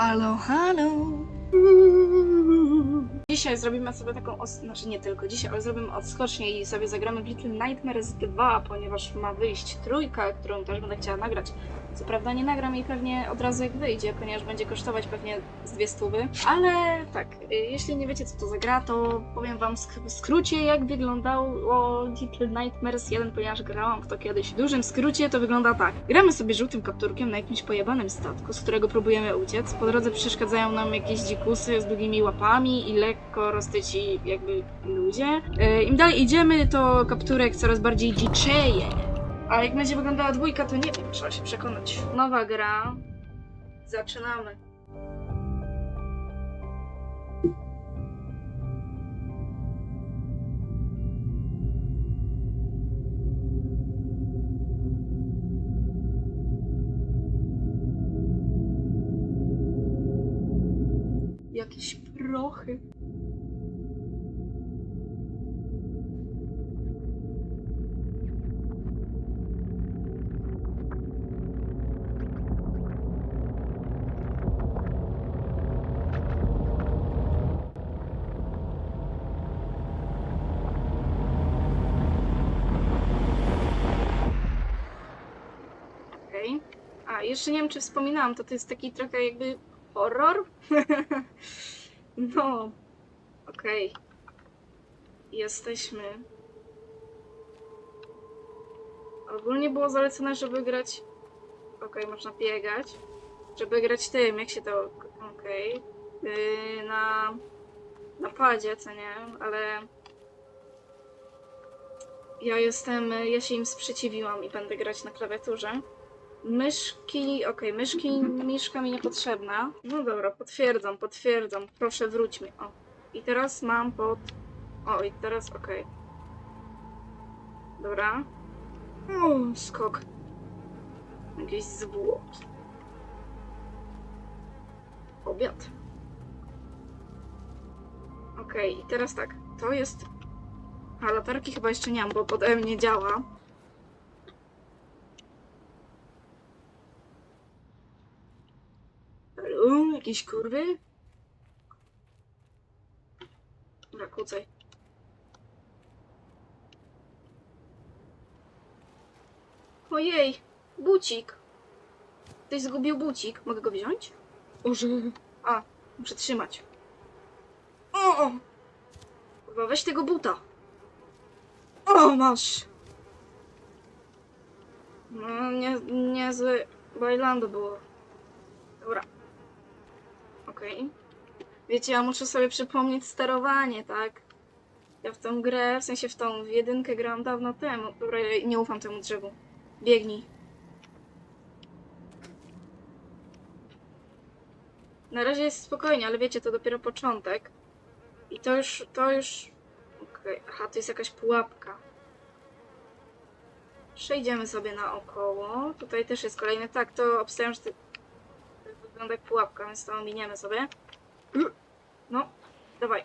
Halo, halo. Dzisiaj zrobimy sobie taką, os- znaczy nie tylko dzisiaj, ale zrobimy odskocznie i sobie zagramy w Little Nightmares 2, ponieważ ma wyjść trójka, którą też będę chciała nagrać. Co prawda nie nagram jej pewnie od razu jak wyjdzie, ponieważ będzie kosztować pewnie z dwie stówy, ale tak, y, jeśli nie wiecie co to za gra, to powiem wam w skrócie jak wyglądało Little Nightmares 1, ponieważ grałam w to kiedyś. W dużym skrócie to wygląda tak. Gramy sobie żółtym kapturkiem na jakimś pojebanym statku, z którego próbujemy uciec. Po drodze przeszkadzają nam jakieś dzikusy z długimi łapami i lekko roztyci jakby ludzie. Y, Im dalej idziemy, to kapturek coraz bardziej dziczeje. A jak będzie wyglądała dwójka, to nie wiem, trzeba się przekonać. Nowa gra. Zaczynamy. Jakieś prochy. Okej. A, jeszcze nie wiem, czy wspominałam, to to jest taki trochę jakby horror? no. Okej. Jesteśmy. Ogólnie było zalecone, żeby grać... Okej, można biegać. Żeby grać tym, jak się to... Okej. Yy, na... Na padzie, co nie? Ale... Ja jestem... Ja się im sprzeciwiłam i będę grać na klawiaturze. Myszki, okej, myszki, myszka mi niepotrzebna. No dobra, potwierdzam, potwierdzam. Proszę wróć mi. O. I teraz mam pod... O, i teraz okej. Dobra. O, skok. Jakiś zwłok. Obiad. Okej, i teraz tak. To jest... A latarki chyba jeszcze nie mam, bo pode mnie działa. Halo? Jakieś kurwy? Dobra, kłócaj. Ojej, bucik. Ktoś zgubił bucik. Mogę go wziąć? Boże. A, muszę trzymać. O! Kurwa, weź tego buta. O, masz. No, nie, niezłe bailando było. Dobra. Okej. Wiecie, ja muszę sobie przypomnieć sterowanie, tak? Ja w tą grę, w sensie w tą w jedynkę grałam dawno temu. Dobra, nie ufam temu drzewu. Biegnij. Na razie jest spokojnie, ale wiecie, to dopiero początek. I to już, to już... Okej, aha, to jest jakaś pułapka. Przejdziemy sobie naokoło. Tutaj też jest kolejny. Tak, to obstawiam, że to wygląda jak pułapka, więc to ominiemy sobie. No, dawaj.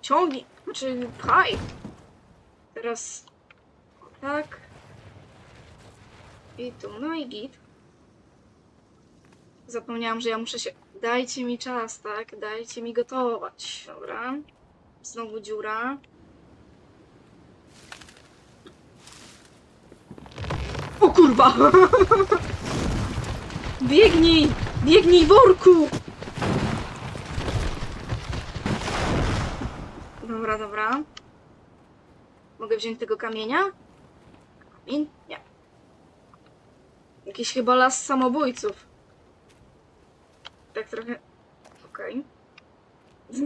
Ciągnij, znaczy pchaj. Teraz tak. I tu, no i git. Zapomniałam, że ja muszę się... Dajcie mi czas, tak? Dajcie mi gotować. Dobra. Znowu dziura. O kurwa! Biegnij! Biegnij, worku! Dobra, dobra. Mogę wziąć tego kamienia? Kamień? Nie. Jakiś chyba las samobójców. Tak trochę... Okej.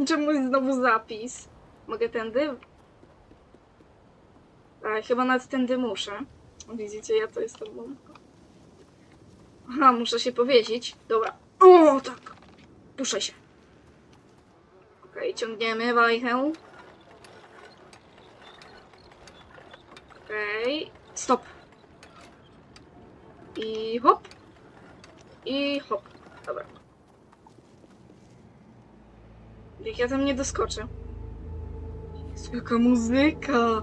Czemu jest znowu zapis? Mogę tędy? A, chyba nawet tędy muszę. Widzicie, ja to jestem bombką. Aha, muszę się powiesić. Dobra. O, tak. Puszczaj się. Okej, ciągniemy wajchę. Okej. Stop. I hop. I hop. Dobra. Jak ja tam nie doskoczę. Jezu, jaka muzyka.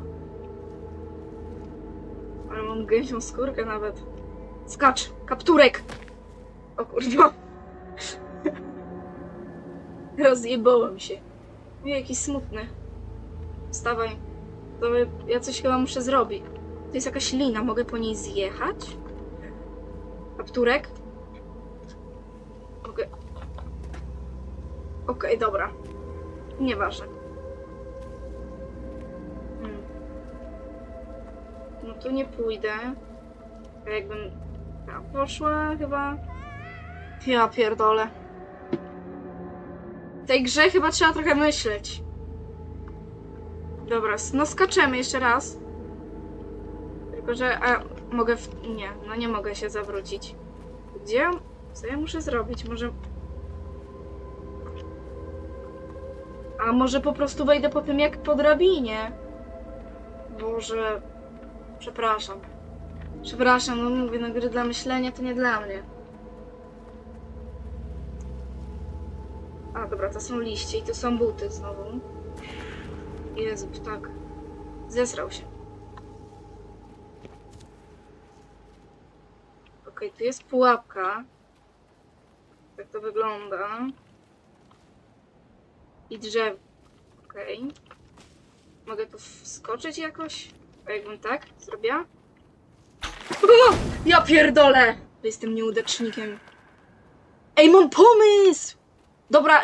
Ale mam gęsią skórkę nawet. Skacz! Kapturek! O kurwa. Rozjebałem się. Nie, jakiś smutny. Wstawaj. To ja coś chyba muszę zrobić. To jest jakaś lina, mogę po niej zjechać? Kapturek? Mogę... Okej, dobra. Nieważne. Hmm. No tu nie pójdę. Jakbym poszła chyba... Ja pierdolę. W tej grze chyba trzeba trochę myśleć. Dobra, no skaczemy jeszcze raz. Tylko, że... A, mogę w... Nie, no nie mogę się zawrócić. Gdzie? Co ja muszę zrobić? Może... A może po prostu wejdę po tym jak po drabinie? Boże... Przepraszam. Przepraszam, no mówię, no gry dla myślenia to nie dla mnie. A, dobra, to są liście i to są buty znowu. Jezu, tak. Zesrał się. Okej, tu jest pułapka. Tak to wygląda. I drzew. Okej. Mogę tu wskoczyć jakoś? A jakbym tak zrobiła? Ja pierdolę! Jestem nieudacznikiem. Ej, mam pomysł! Dobra,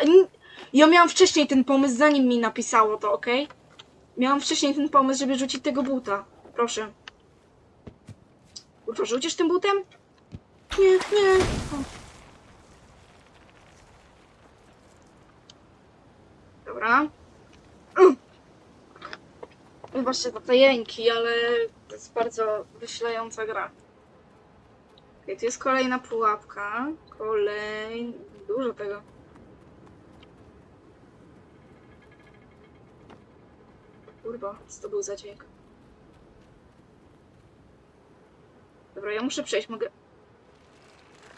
ja miałam wcześniej ten pomysł, zanim mi napisało to, ok? Miałam wcześniej ten pomysł, żeby rzucić tego buta. Proszę. Kurwa, rzucisz tym butem? Nie, nie. O. Dobra. Mm. Wybaczcie za te jęki, ale to jest bardzo wyślająca gra. Okej, tu jest kolejna pułapka. Kolej... Dużo tego. Kurwa, co to był za dźwięk? Dobra, ja muszę przejść, mogę...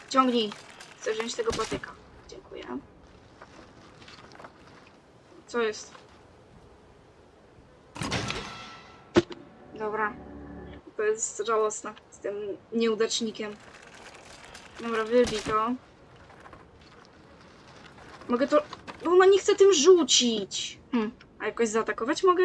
Ciągnij. Chcę wziąć tego patyka. Dziękuję. Co jest? Dobra. To jest żałosne z tym nieudacznikiem. Dobra, wybij to. Mogę to... Bo ona nie chce tym rzucić. Hm. A jakoś zaatakować mogę?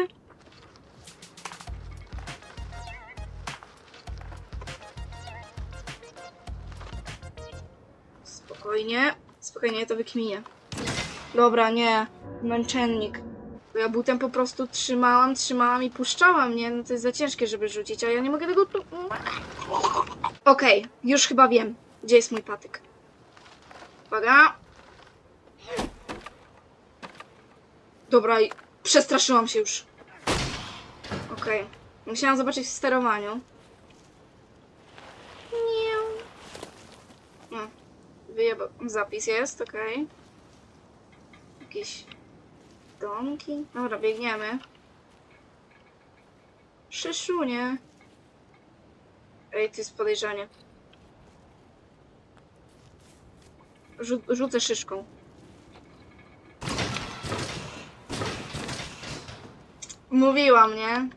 Spokojnie. Spokojnie, ja to wykminię. Dobra, nie. Męczennik. Bo ja butem po prostu trzymałam, trzymałam i puszczałam, nie? No to jest za ciężkie, żeby rzucić, a ja nie mogę tego. Okej, już chyba wiem, gdzie jest mój patyk. Uwaga. Dobra, przestraszyłam się już. Okej. Musiałam zobaczyć w sterowaniu. Nie. No. Zapis jest, okej. Jakieś domki. Dobra, biegniemy. Szyszunie. Ej, to jest podejrzanie. Rzu rzucę szyszką. Mówiłam, nie?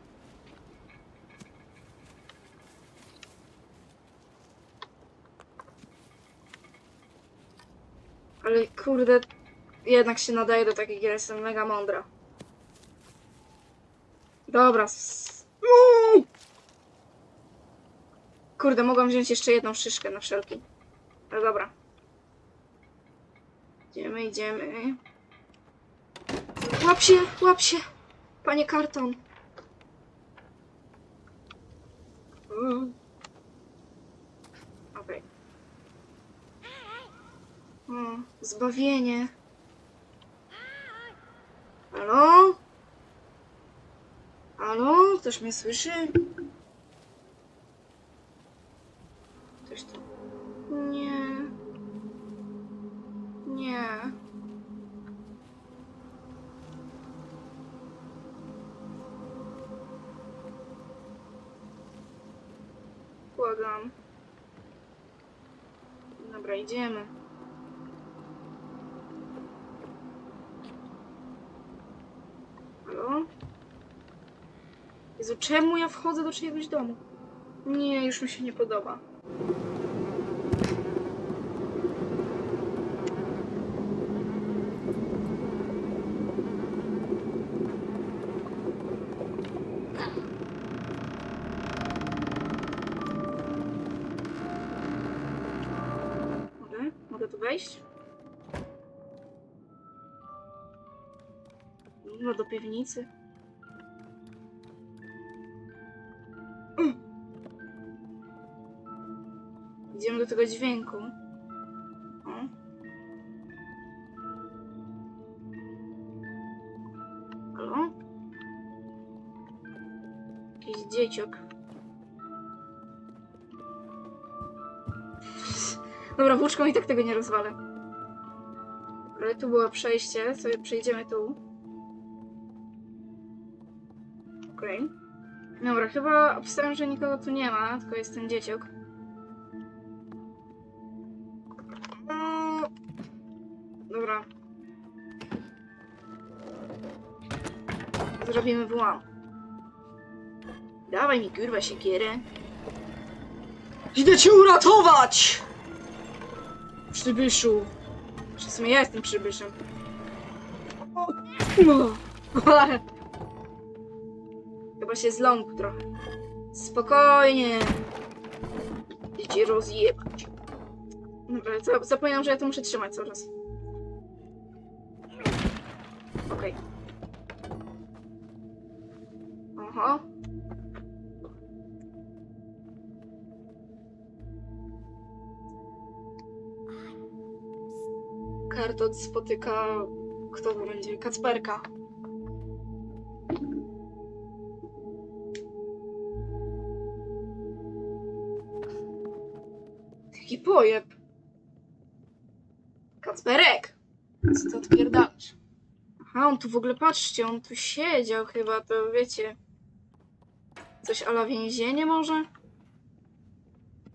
Ale kurde, jednak się nadaje do takich gier, jestem mega mądra. Dobra. Kurde, mogłam wziąć jeszcze jedną szyszkę na wszelki. Ale dobra. Idziemy, idziemy. Łap się, łap się! Panie karton. Okej. O, zbawienie. Halo? Halo? Ktoś mnie słyszy? Czemu ja wchodzę do czyjegoś domu? Nie, już mi się nie podoba. Mogę? Mogę tu wejść? No do piwnicy. Tego dźwięku. O. Halo? Jakiś dzieciok. Dobra, włóczką i tak tego nie rozwalę. Ale tu było przejście, sobie przejdziemy tu. Okej. Dobra, chyba obstawiam, że nikogo tu nie ma, tylko jest ten dzieciok. Dobra. Zrobimy włam. Dawaj mi kurwa siekierę. Idę cię uratować! Przybyszu. W sumie ja jestem przybyszem. O, ale- Chyba się zląkł trochę. Spokojnie. Idzie rozjebać. Dobra, za- zapominam, że ja to muszę trzymać cały czas. Okej. Aha. Kartot spotyka... Kto to będzie? Kacperka. Jaki pojeb. Kacperek! Co ty odpierdalasz? Aha, on tu w ogóle, patrzcie, on tu siedział chyba, to wiecie... Coś ala więzienie może?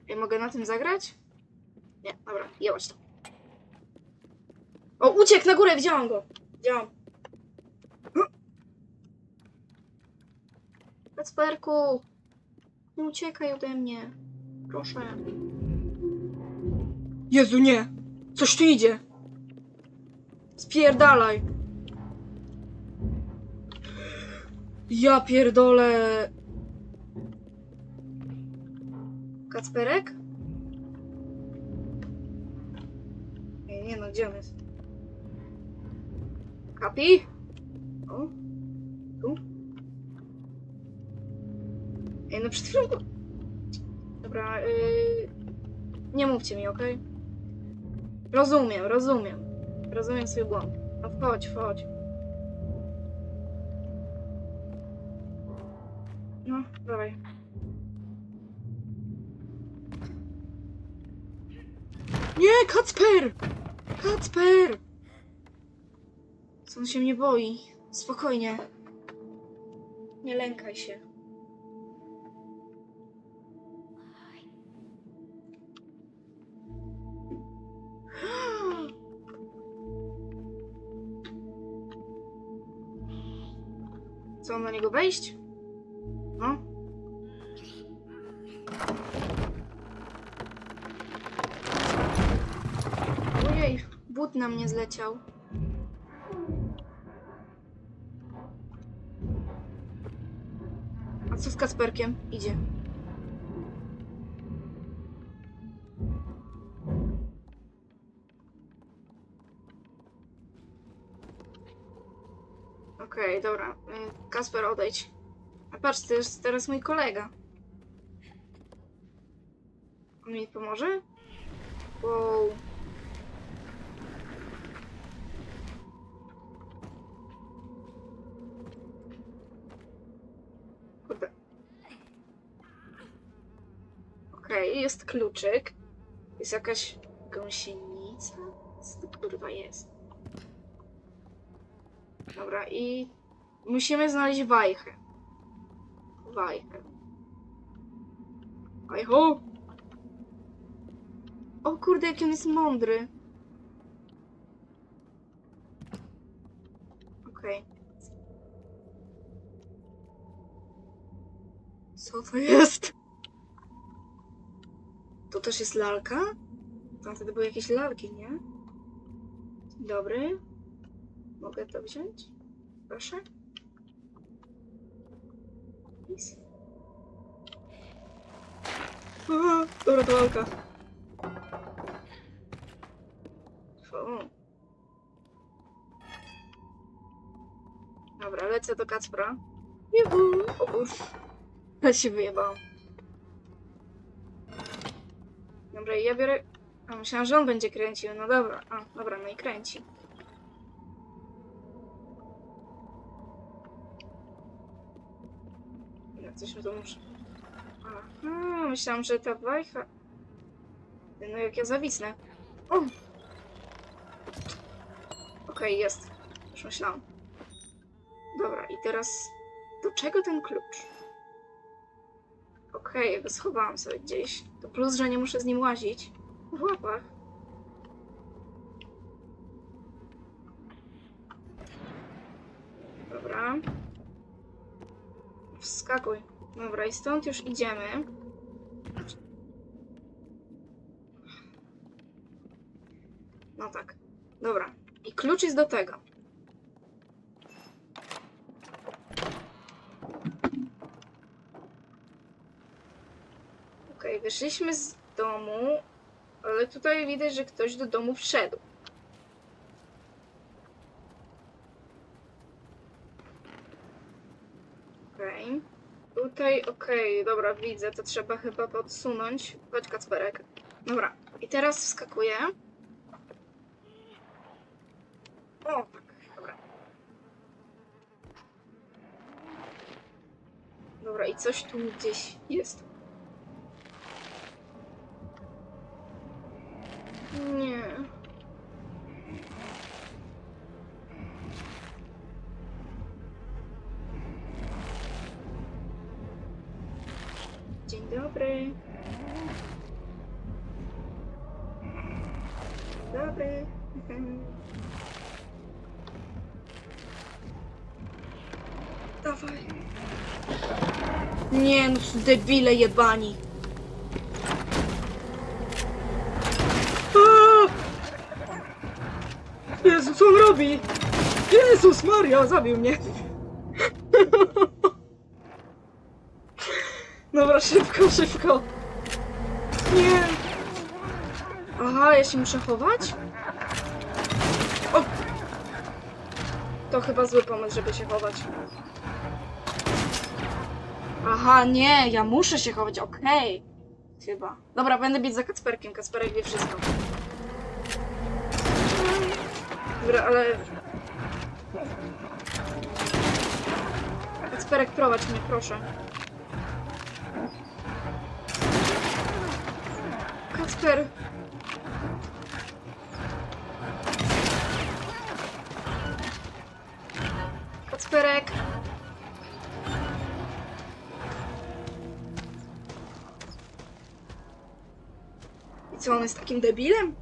Ja mogę na tym zagrać? Nie, dobra, jebać to. O, uciekł na górę, widziałam go. Widziałam. Kacperku! Nie uciekaj ode mnie. Proszę. Jezu, nie! Coś tu idzie! Spierdalaj! Ja pierdolę! Kacperek? Nie, nie no, gdzie on jest? Kapi? O? Tu? Ej, no przed chwilą... Dobra, yy... Nie mówcie mi, okej? Rozumiem, rozumiem. Rozumiem swój błąd. No wchodź, wchodź. No, dawaj. Nie, Kacper! Kacper! Co on się mnie boi? Spokojnie. Nie lękaj się. Niego wejść? No. Ojej, but na mnie zleciał. A co z Kasperkiem? Idzie. Okej, dobra. Kasper, odejdź. A patrz, to jest teraz mój kolega. On mi pomoże? Wow. Kurde. Okej, jest kluczyk. Jest jakaś gąsienica? Co to kurwa jest? Dobra, i musimy znaleźć wajchę. Wajchę. Wajcho! O kurde, jaki on jest mądry. Okej. Co to jest? To też jest lalka? Tam wtedy były jakieś lalki, nie? Dobry. Mogę to wziąć? Proszę. Please. A, Dobra, to. U. Dobra, lecę do Kacpra. Juhu! O. Ja się wyjebałam. Dobra, ja biorę... A, myślałam, że on będzie kręcił. No dobra. A, dobra, no i kręci. Coś mi tu muszę... Aha, myślałam, że ta wajcha... No jak ja zawisnę. O! Okej, jest. Już myślałam. Dobra, i teraz... Do czego ten klucz? Okej, ja go schowałam sobie gdzieś. To plus, że nie muszę z nim łazić. W łapach. Dobra. Wskakuj. Dobra, i stąd już idziemy. No tak. Dobra. I klucz jest do tego. Okej, wyszliśmy z domu, ale tutaj widać, że ktoś do domu wszedł. Okej. Tutaj, okej, dobra, widzę, to trzeba chyba podsunąć. Chodź, Kacperek. Dobra, i teraz wskakuję. O, tak, dobra. Dobra, i coś tu gdzieś jest. Nie. Dawaj. Nie, no debile jebani. A! Jezu, co on robi? Jezus Maria, zabił mnie. Dobra, szybko, szybko. Nie. Aha, ja się muszę chować? O! To chyba zły pomysł, żeby się chować. Aha, nie, ja muszę się chować, okej. Chyba. Dobra, będę bić za Kacperkiem, Kacperek wie wszystko. Dobra, ale... Kacperek, prowadź mnie, proszę. Kacper! Kacperek! Co, on jest takim debilem?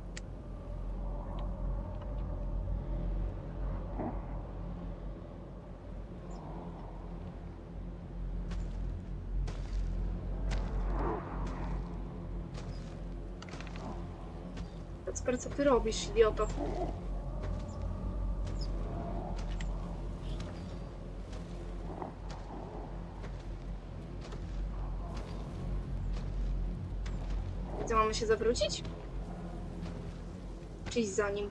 Kacper, co ty robisz, idioto? Się zawrócić? Czy iść za nim?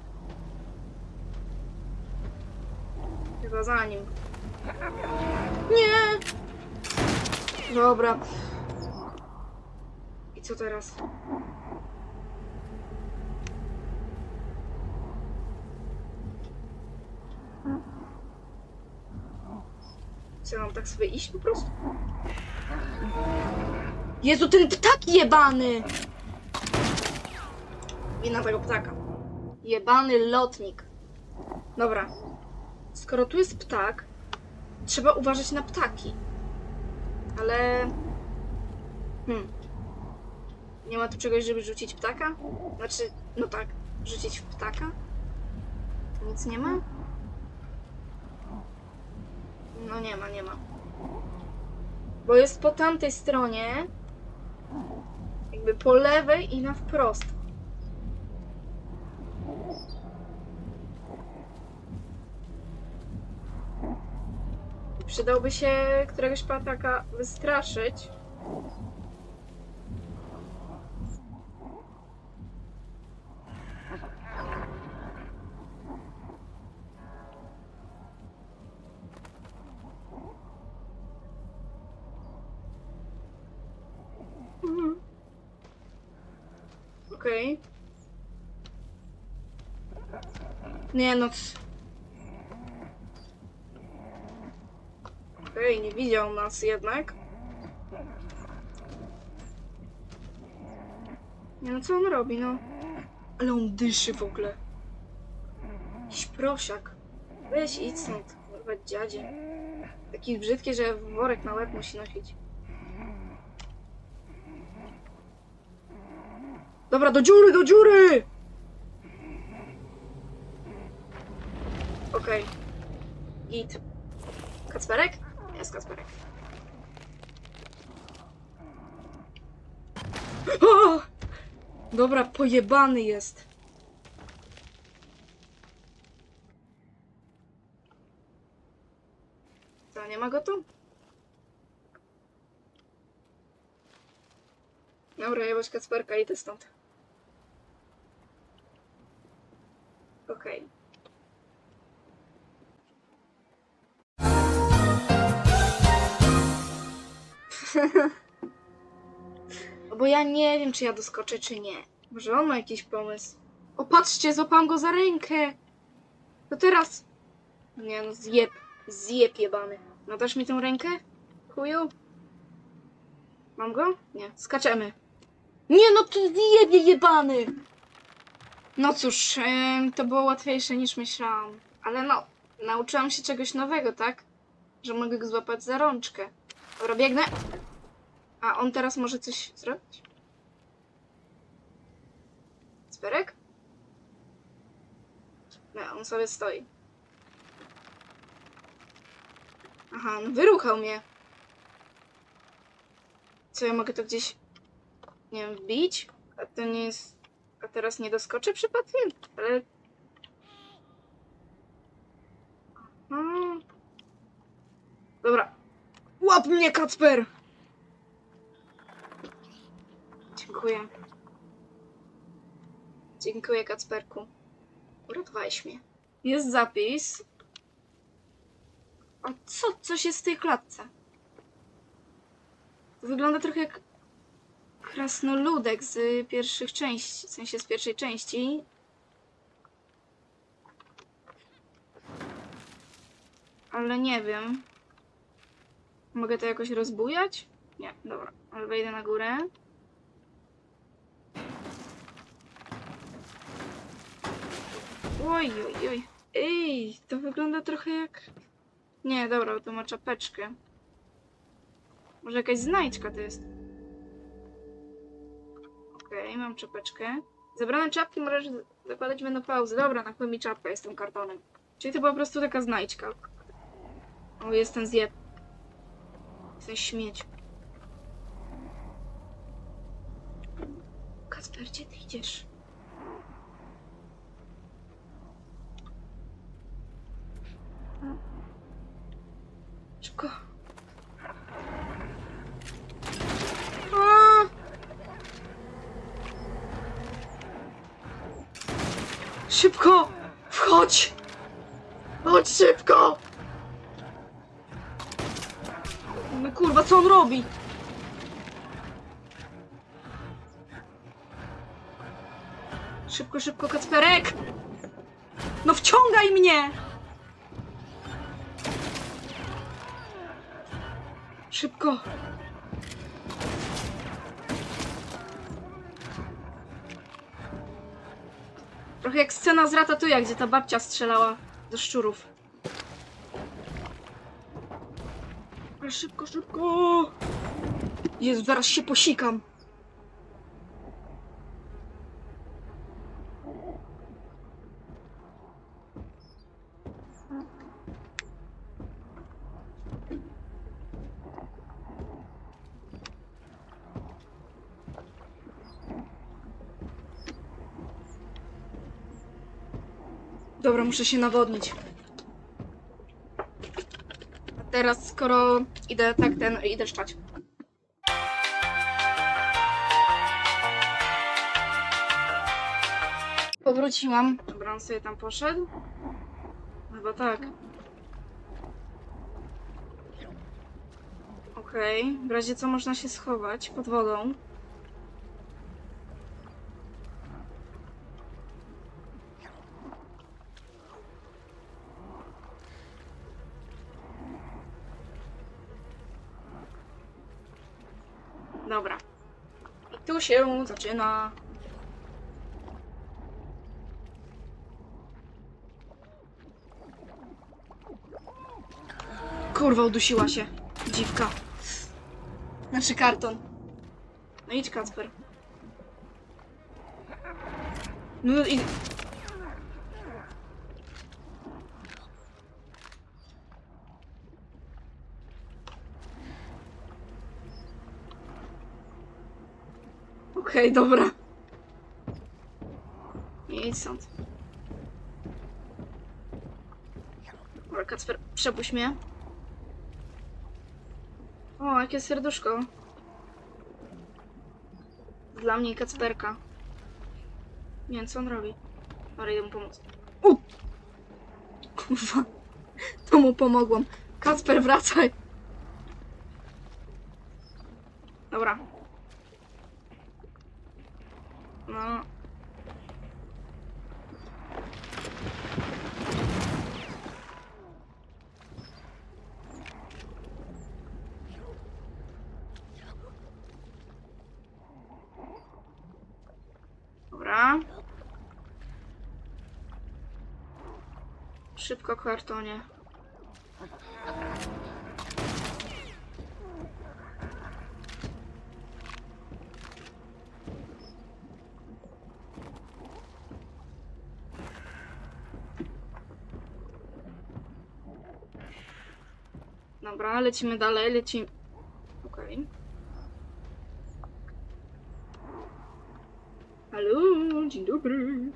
Chyba za nim. Nie! Dobra. I co teraz? Co, mam tak sobie iść po prostu? Jezu, ten ptak jebany! Wina tego ptaka. Jebany lotnik. Dobra. Skoro tu jest ptak, trzeba uważać na ptaki. Ale... Hmm. Nie ma tu czegoś, żeby rzucić ptaka? Znaczy, no tak, rzucić w ptaka? Nic nie ma? No nie ma, nie ma. Bo jest po tamtej stronie, jakby po lewej i na wprost. Przydałby się któregoś pataka wystraszyć. Okej. Nie no. Okej, nie widział nas jednak. Nie no, co on robi, no? Ale on dyszy w ogóle. Jakiś prosiak. Weź idź stąd, kurwa dziadzie. Taki brzydki, że worek na łeb musi nosić. Dobra, do dziury, do dziury! Okej. Git. Kacperek? Jest Kacperek. O! Dobra, pojebany jest. Co, nie ma go tu? Dobra, jebać Kacperka, idę stąd. Okej. No Bo ja nie wiem, czy ja doskoczę, czy nie. Może on ma jakiś pomysł. O, patrzcie, złapałam go za rękę. To teraz. Nie no, zjeb. Zjeb jebany. No dasz mi tę rękę? Chuju? Mam go? Nie. Skaczemy. Nie no, ty zjebie jebany! No cóż, em, to było łatwiejsze niż myślałam. Ale no, nauczyłam się czegoś nowego, tak? Że mogę go złapać za rączkę. Dobra, biegnę. A on teraz może coś zrobić? Sperek? Nie, on sobie stoi. Aha, no wyruchał mnie. Co, ja mogę to gdzieś, nie wiem, wbić? A to nie jest... A teraz nie doskoczę przypadkiem? Ale... Aha. Dobra. Łap mnie, Kacper! Dziękuję. Dziękuję, Kacperku. Uratowałeś mnie. Jest zapis. A co? Coś jest w tej klatce. Wygląda trochę jak krasnoludek z pierwszych części, w sensie z pierwszej części. Ale nie wiem. Mogę to jakoś rozbujać? Nie, dobra. Ale wejdę na górę. Oj, oj, oj. Ej, to wygląda trochę jak... Nie, dobra, to ma czapeczkę. Może jakaś znajdźka to jest. Okej, mam czapeczkę. Zabrane czapki możesz zakładać menopauzy. Dobra, na mi czapka, jestem kartonem. Czyli to była po prostu taka znajdźka. O, jest ten zjeb. Ten śmieć. Kacper, gdzie ty idziesz? Szybko. A! Szybko! Wchodź! Chodź szybko! No kurwa, co on robi? Szybko, szybko, Kacperek! No wciągaj mnie! Szybko! Trochę jak scena z Ratatouille, gdzie ta babcia strzelała do szczurów. Ale szybko, szybko! Jezu, zaraz się posikam. Dobra, muszę się nawodnić. A teraz, skoro idę tak ten, idę szczać. Powróciłam. Dobra, on sobie tam poszedł. Chyba tak. Okej, w razie co można się schować pod wodą. Dobra. I tu się zaczyna. Kurwa, udusiła się. Dziwka. Znaczy karton. No idź, Kacper. No i... Okej, dobra. Nie idź stąd. Dobra, Kacper, przepuść mnie. O, jakie serduszko. Dla mnie i Kacperka. Nie wiem, co on robi. Ale idę mu pomóc. U! Kurwa. To mu pomogłam. Kacper, wracaj. Dobra. No. Dobra. Szybko kartonie. Dobra, lecimy dalej, lecimy. Okej. Halo, dzień dobry.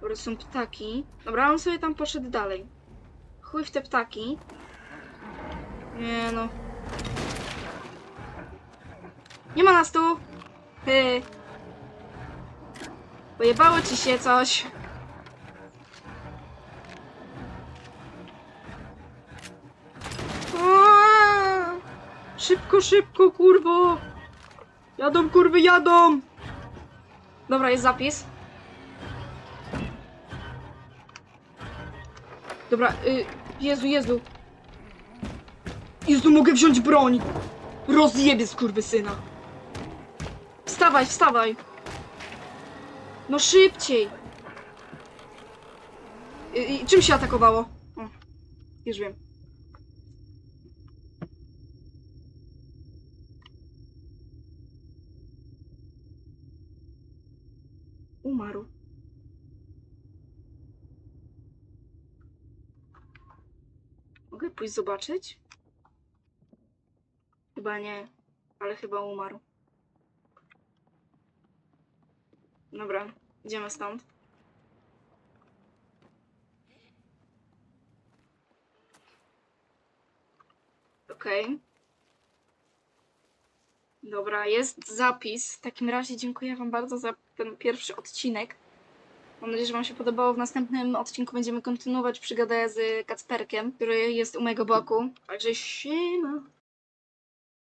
Dobra, są ptaki. Dobra, on sobie tam poszedł dalej. Chuj w te ptaki. Nie no. Nie ma nas tu! Hy. Pojebało ci się coś. Szybko, szybko, kurwo! Jadą, kurwy, jadą! Dobra, jest zapis. Dobra, y, Jezu, Jezu. Jezu, mogę wziąć broń. Rozjebie syna. Wstawaj, wstawaj. No szybciej. Y, y, czym się atakowało? O, już wiem. Umarł. Mogę pójść zobaczyć? Chyba nie, ale chyba umarł. Dobra, idziemy stąd. Okej. Dobra, jest zapis. W takim razie dziękuję Wam bardzo za ten pierwszy odcinek. Mam nadzieję, że Wam się podobało. W następnym odcinku będziemy kontynuować przygodę z Kacperkiem, który jest u mojego boku. Także siema!